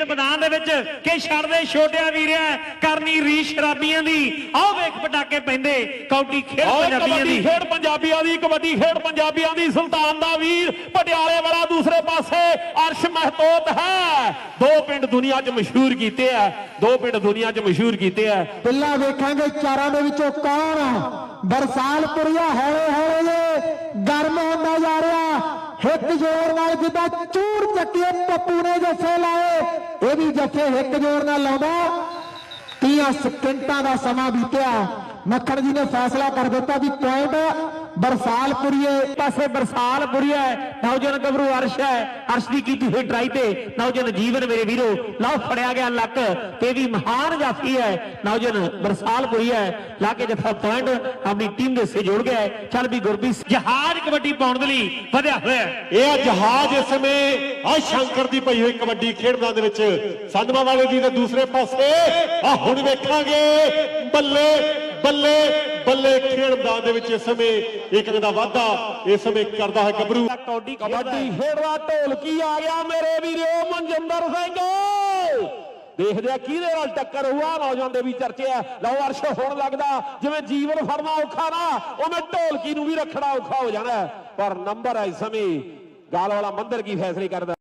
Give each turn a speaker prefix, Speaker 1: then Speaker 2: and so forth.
Speaker 1: ਖੇਡ ਮੈਦਾਨ ਦੇ ਵਿੱਚ ਕਿ ਛੱਡਦੇ ਛੋਟਿਆਂ ਵੀਰਿਆ ਕਰਨੀ ਰੀ ਸ਼ਰਾਬੀਆਂ ਦੀ। ਆਹ ਵੇਖ ਪਟਾਕੇ ਪੈਂਦੇ ਕੌਡੀ ਖੇਡ ਪੰਜਾਬੀਆਂ
Speaker 2: ਕਬੱਡੀ
Speaker 1: ਦੀ।
Speaker 2: ਖੇਡ ਪੰਜਾਬੀਆਂ ਦੀ ਕਬੱਡੀ ਖੇਡ ਪੰਜਾਬੀਆਂ ਦੀ। ਸੁਲਤਾਨ ਦਾ ਵੀਰ ਪਟਿਆਲੇ ਵਾਲਾ ਦੂਸਰੇ ਪਾਸੇ ਅਰਸ਼ ਮਹਤੋਤ ਹੈ। ਦੋ ਪਿੰਡ ਦੁਨੀਆ 'ਚ ਮਸ਼ਹੂਰ ਕੀਤੇ ਆ ਦੋ ਪਿੰਡ ਦੁਨੀਆ 'ਚ ਮਸ਼ਹੂਰ ਕੀਤੇ ਆ।
Speaker 3: ਪਹਿਲਾਂ ਵੇਖਾਂਗੇ ਚਾਰਾਂ ਦੇ ਵਿੱਚੋਂ ਕੌਣ ਬਰਸਾਲਪੁਰੀਆ ਹੌਲੇ ਹੌਲੇ ਜੇ ਗਰਮ ਹੁੰਦਾ ਜਾ ਰਿਹਾ। ਹਿੱਕ ਜੋਰ ਨਾਲ ਜਿੱਦਾਂ ਚੂਰ ਚੱਕੀਏ ਪੱਪੂ ਨੇ ਜੱਫੇ ਲਾਏ। ਇਹ ਇੱਕ ਜੋਰ ਨਾਲ ਲਾਉਂਦਾ 30 ਸਕਿੰਟਾਂ ਦਾ ਸਮਾਂ ਬੀਤਿਆ। ਮੱਖਣ ਜੀ ਨੇ ਫੈਸਲਾ ਕਰ ਦਿੱਤਾ ਵੀ ਪੁਆਇੰਟ ਬਰਸਾਲਪੁਰੀਏ
Speaker 1: ਪਾਸੇ ਬਰਸਾਲਪੁਰੀਆ ਹੈ ਨੌਜਵਾਨ ਗੱਭਰੂ ਅਰਸ਼ ਹੈ ਅਰਸ਼ ਦੀ ਕੀਤੀ ਹੋਈ ਟਰਾਈ ਤੇ ਨੌਜਵਾਨ ਜੀਵਨ ਮੇਰੇ ਵੀਰੋ ਲਓ ਫੜਿਆ ਗਿਆ ਲੱਕ ਤੇ ਵੀ ਮਹਾਨ ਜਾਫੀ ਹੈ ਨੌਜਵਾਨ ਬਰਸਾਲਪੁਰੀਆ ਹੈ ਲਾ ਕੇ ਜੱਫਾ ਪੁਆਇੰਟ ਆਪਣੀ ਟੀਮ ਦੇ ਸੇ ਜੋੜ ਗਿਆ। ਚੱਲ ਵੀ ਗੁਰਬੀਰ ਜਹਾਜ਼ ਕਬੱਡੀ ਪਾਉਣ ਦੇ ਲਈ ਵਧਿਆ ਹੋਇਆ।
Speaker 4: ਇਹ ਆ ਜਹਾਜ਼ ਇਸ ਸਮੇਂ ਆ ਸ਼ੰਕਰ ਦੀ ਪਈ ਹੋਈ ਕਬੱਡੀ ਖੇਡ ਮੈਦਾਨ ਦੇ ਵਿੱਚ ਸੰਧਮਾ ਵਾਲੇ ਦੀ ਤੇ ਦੂਸਰੇ ਪਾਸੇ ਆ ਹੁਣ ਵੇਖਾਂਗੇ ਬੱਲੇ ਬੱਲੇ ਬੱਲੇ ਖੇਡ ਮੈਦਾਨ ਦੇ ਵਿੱਚ ਇਸ ਸਮੇਂ ਇੱਕ ਦਾ ਵਾਧਾ ਇਸ ਸਮੇਂ ਕਰਦਾ ਹੈ ਗੱਭਰੂ।
Speaker 1: ਕਬੱਡੀ
Speaker 2: ਕਬੱਡੀ ਖੇਡਦਾ ਢੋਲਕੀ ਆ ਗਿਆ ਮੇਰੇ ਵੀਰੋ ਮਨਜਿੰਦਰ ਸਿੰਘ? ਦੇਖਦੇ ਆ ਕਿਹਦੇ ਨਾਲ ਟੱਕਰ ਹੋਊਗਾ ਨੌਜਵਾਨ ਦੇ ਵੀ ਚਰਚੇ ਆ। ਲਓ ਅਰਸ਼ ਹੁਣ ਲੱਗਦਾ ਜਿਵੇਂ ਜੀਵਨ ਫੜਨਾ ਔਖਾ ਨਾ ਉਵੇਂ ਢੋਲਕੀ ਨੂੰ ਵੀ ਰੱਖਣਾ ਔਖਾ ਹੋ ਜਾਣਾ। ਪਰ ਨੰਬਰ ਹੈ ਇਸ ਸਮੇਂ ਗਾਲ ਵਾਲਾ ਮੰਦਰ ਕੀ ਫੈਸਲੇ ਕਰਦਾ?